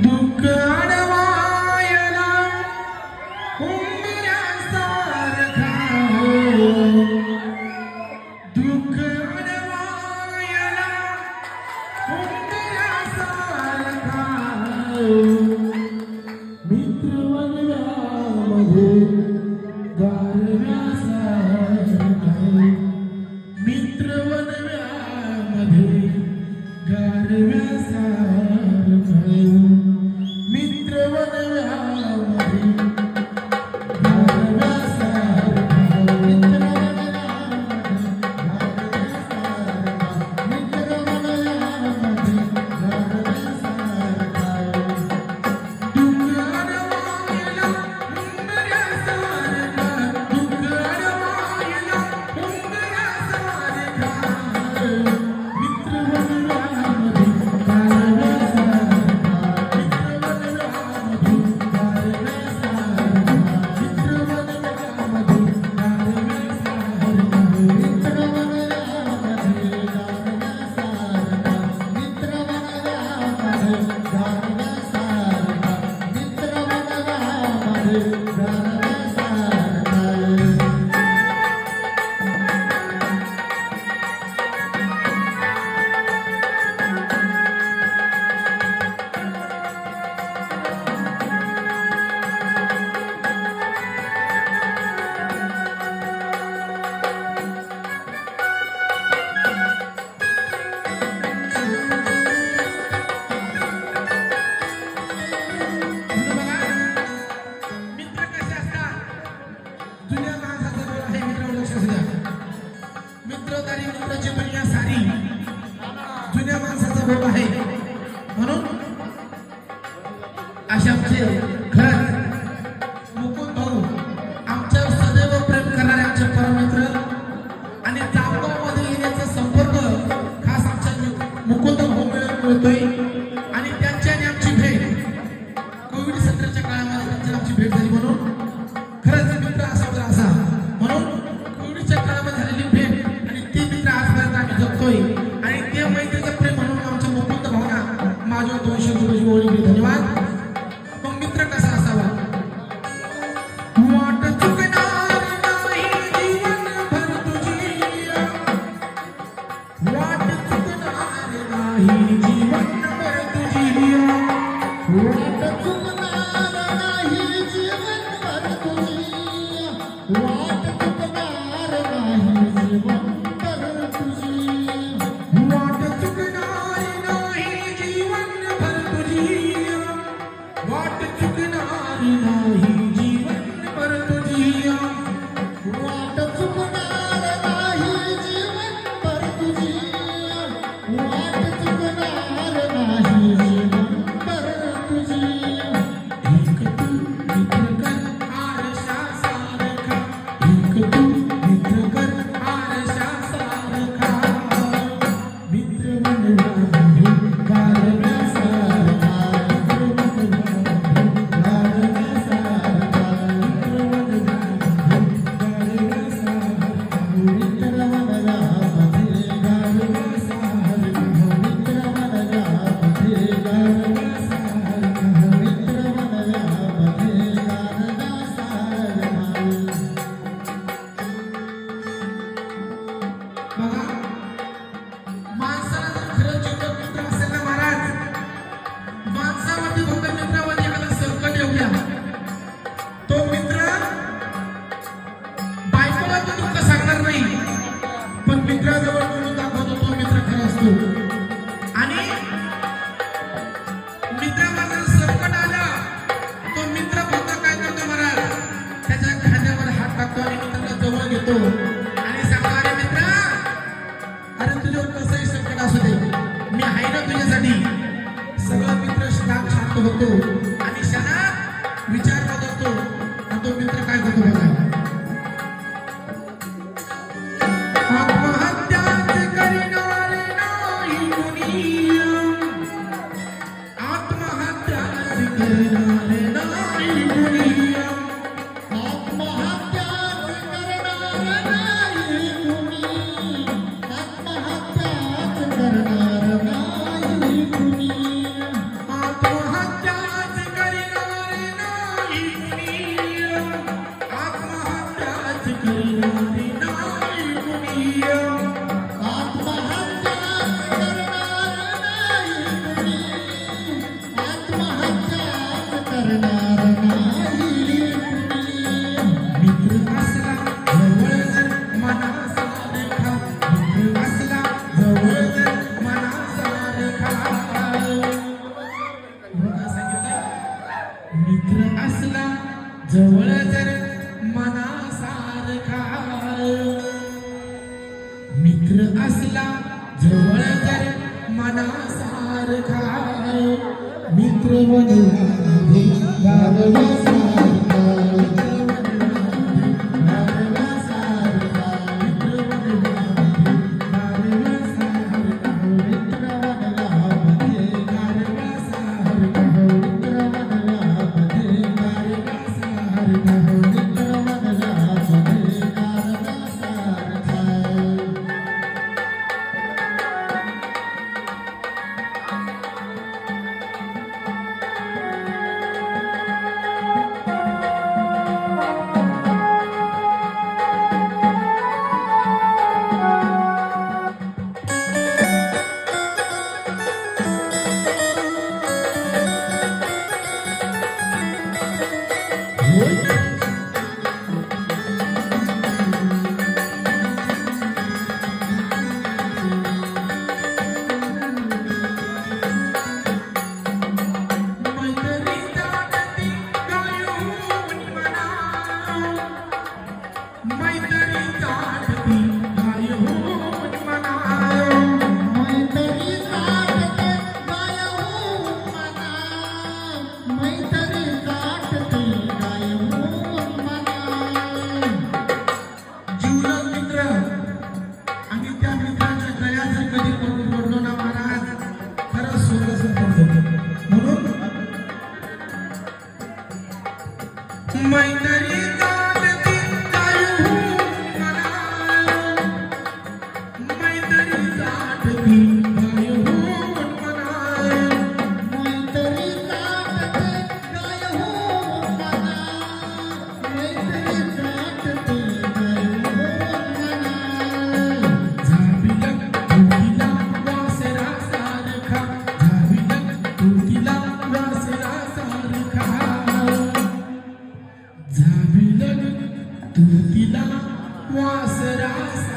दुकान सारी. जुन्या माणसाचा भोग आहे. जीवन में जीवन Hallelujah. मित्र असला जवळ जर मनासारखा. मित्र असला जवळ जर मनासारखा. मित्र बनला But I